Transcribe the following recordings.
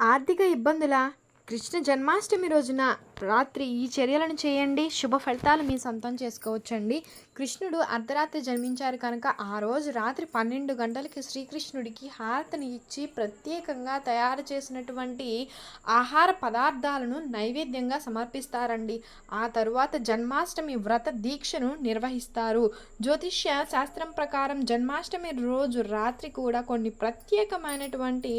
ఆర్థిక ఇబ్బందుల కృష్ణ జన్మాష్టమి రోజున రాత్రి ఈ చర్యలను చేయండి. శుభ ఫలితాలు మీ సొంతం చేసుకోవచ్చండి. కృష్ణుడు అర్ధరాత్రి జన్మించారు కనుక ఆ రోజు రాత్రి పన్నెండు గంటలకి శ్రీకృష్ణుడికి హారతిని ఇచ్చి ప్రత్యేకంగా తయారు చేసినటువంటి ఆహార పదార్థాలను నైవేద్యంగా సమర్పిస్తారండి. ఆ తరువాత జన్మాష్టమి వ్రత దీక్షను నిర్వహిస్తారు. జ్యోతిష్య శాస్త్రం ప్రకారం జన్మాష్టమి రోజు రాత్రి కూడా కొన్ని ప్రత్యేకమైనటువంటి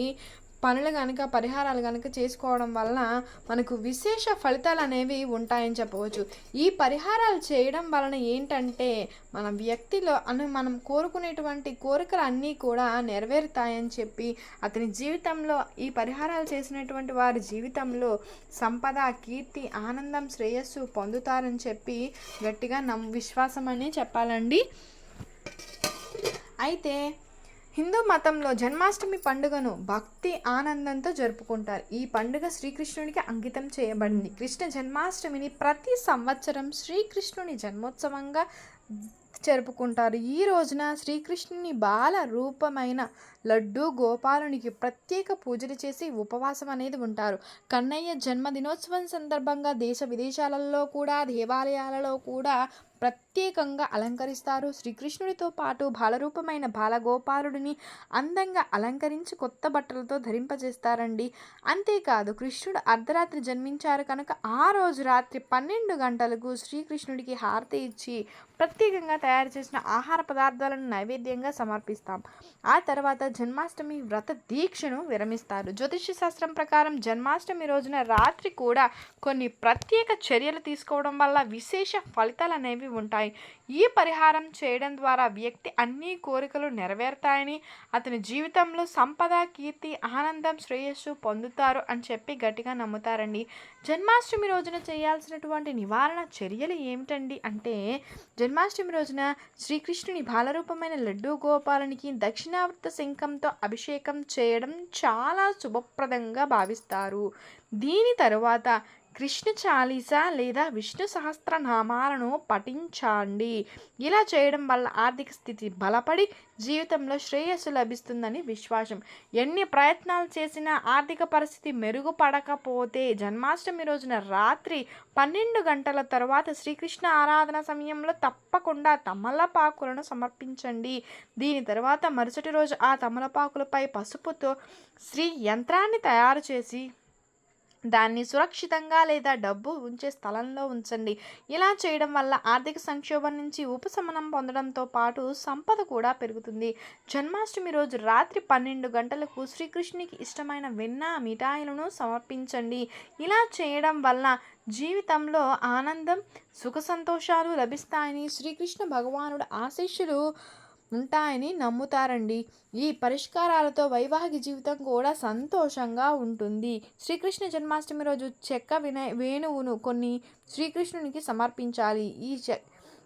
పనులు కనుక పరిహారాలు కనుక చేసుకోవడం వలన మనకు విశేష ఫలితాలు అనేవి ఉంటాయని చెప్పవచ్చు. ఈ పరిహారాలు చేయడం వలన ఏంటంటే మన వ్యక్తిలో అని మనం కోరుకునేటువంటి కోరికలు అన్నీ కూడా నెరవేరుతాయని చెప్పి అతని జీవితంలో ఈ పరిహారాలు చేసినటువంటి వారి జీవితంలో సంపద కీర్తి ఆనందం శ్రేయస్సు పొందుతారని చెప్పి గట్టిగా నమ్ విశ్వాసం అని చెప్పాలండి. అయితే హిందూ మతంలో జన్మాష్టమి పండుగను భక్తి ఆనందంతో జరుపుకుంటారు. ఈ పండుగ శ్రీకృష్ణునికి అంకితం చేయబడింది. కృష్ణ జన్మాష్టమిని ప్రతి సంవత్సరం శ్రీకృష్ణుని జన్మోత్సవంగా జరుపుకుంటారు. ఈ రోజున శ్రీకృష్ణుని బాల రూపమైన లడ్డు గోపాలునికి ప్రత్యేక పూజలు చేసి ఉపవాసం అనేది ఉంటారు. కన్నయ్య జన్మదినోత్సవం సందర్భంగా దేశ విదేశాలలో కూడా దేవాలయాలలో కూడా ప్రత్యేకంగా అలంకరిస్తారు. శ్రీకృష్ణుడితో పాటు బాలరూపమైన బాలగోపాలుడిని అందంగా అలంకరించి కొత్త బట్టలతో ధరింపజేస్తారండి. అంతేకాదు కృష్ణుడు అర్ధరాత్రి జన్మించారు కనుక ఆ రోజు రాత్రి పన్నెండు గంటలకు శ్రీకృష్ణుడికి హారతి ఇచ్చి ప్రత్యేకంగా తయారు చేసిన ఆహార పదార్థాలను నైవేద్యంగా సమర్పిస్తాం. ఆ తర్వాత జన్మాష్టమి వ్రత దీక్షను విరమిస్తారు. జ్యోతిష్య శాస్త్రం ప్రకారం జన్మాష్టమి రోజున రాత్రి కూడా కొన్ని ప్రత్యేక చర్యలు తీసుకోవడం వల్ల విశేష ఫలితాలు అనేవి ఉంటాయి. ఈ పరిహారం చేయడం ద్వారా వ్యక్తి అన్ని కోరికలు నెరవేరుతాయని అతని జీవితంలో సంపద కీర్తి ఆనందం శ్రేయస్సు పొందుతారు అని చెప్పి గట్టిగా నమ్ముతారండి. జన్మాష్టమి రోజున చేయాల్సినటువంటి నివారణ చర్యలు ఏమిటండి అంటే జన్మాష్టమి రోజున శ్రీకృష్ణుని బాలరూపమైన లడ్డూ గోపాలునికి దక్షిణావర్త శంఖంతో అభిషేకం చేయడం చాలా శుభప్రదంగా భావిస్తారు. దీని తరువాత కృష్ణ చాలీస లేదా విష్ణు సహస్రనామాలను పఠించండి. ఇలా చేయడం వల్ల ఆర్థిక స్థితి బలపడి జీవితంలో శ్రేయస్సు లభిస్తుందని విశ్వాసం. ఎన్ని ప్రయత్నాలు చేసినా ఆర్థిక పరిస్థితి మెరుగుపడకపోతే జన్మాష్టమి రోజున రాత్రి పన్నెండు గంటల తర్వాత శ్రీకృష్ణ ఆరాధన సమయంలో తప్పకుండా తమలపాకులను సమర్పించండి. దీని తర్వాత మరుసటి రోజు ఆ తమలపాకులపై పసుపుతో శ్రీ యంత్రాన్ని తయారు చేసి దాన్ని సురక్షితంగా లేదా డబ్బు ఉంచే స్థలంలో ఉంచండి. ఇలా చేయడం వల్ల ఆర్థిక సంక్షోభం నుంచి ఉపశమనం పొందడంతో పాటు సంపద కూడా పెరుగుతుంది. జన్మాష్టమి రోజు రాత్రి పన్నెండు గంటలకు శ్రీకృష్ణునికి ఇష్టమైన వెన్న మిఠాయిలను సమర్పించండి. ఇలా చేయడం వల్ల జీవితంలో ఆనందం సుఖ సంతోషాలు లభిస్తాయని శ్రీకృష్ణ భగవానుడు ఆశీస్సులు ఉంటాయని నమ్ముతారండి. ఈ పరిష్కారాలతో వైవాహిక జీవితం కూడా సంతోషంగా ఉంటుంది. శ్రీకృష్ణ జన్మాష్టమి రోజు చెక్క వినయ వేణువును కొన్ని శ్రీకృష్ణునికి సమర్పించాలి. ఈ చె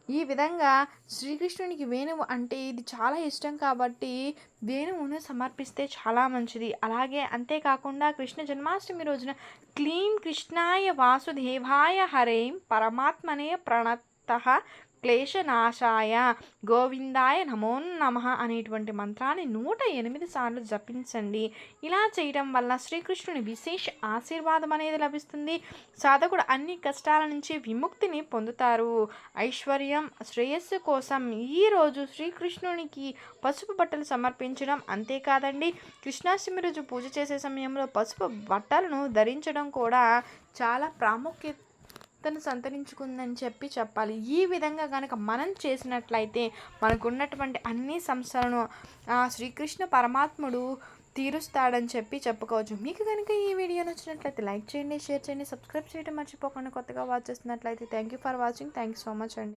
ఈ విధంగా శ్రీకృష్ణునికి వేణువు అంటే ఇది చాలా ఇష్టం కాబట్టి వేణువును సమర్పిస్తే చాలా మంచిది. అలాగే అంతేకాకుండా కృష్ణ జన్మాష్టమి రోజున క్లీం కృష్ణాయ వాసుదేవాయ హరేం పరమాత్మనే ప్రణత క్లేశనాశాయ గోవిందాయ నమో నమ అనేటువంటి మంత్రాన్ని నూట ఎనిమిది సార్లు జపించండి. ఇలా చేయడం వల్ల శ్రీకృష్ణుని విశేష ఆశీర్వాదం అనేది లభిస్తుంది. సాధకుడు అన్ని కష్టాల నుంచి విముక్తిని పొందుతారు. ఐశ్వర్యం శ్రేయస్సు కోసం ఈరోజు శ్రీకృష్ణునికి పసుపు బట్టలు సమర్పించడం అంతేకాదండి. కృష్ణాష్టమి రోజు పూజ చేసే సమయంలో పసుపు బట్టలను ధరించడం కూడా చాలా ప్రాముఖ్యత తను సంతరించుకుందని చెప్పి చెప్పాలి. ఈ విధంగా కనుక మనం చేసినట్లయితే మనకున్నటువంటి అన్ని సమస్యలను ఆ శ్రీకృష్ణ పరమాత్ముడు తీరుస్తాడని చెప్పి చెప్పుకోవచ్చు. మీకు కనుక ఈ వీడియో నచ్చినట్లయితే లైక్ చేయండి షేర్ చేయండి సబ్స్క్రైబ్ చేయడం మర్చిపోకుండా కొత్తగా వాచ్ చేస్తున్నట్లయితే thank you for watching. Thank you so much అండి.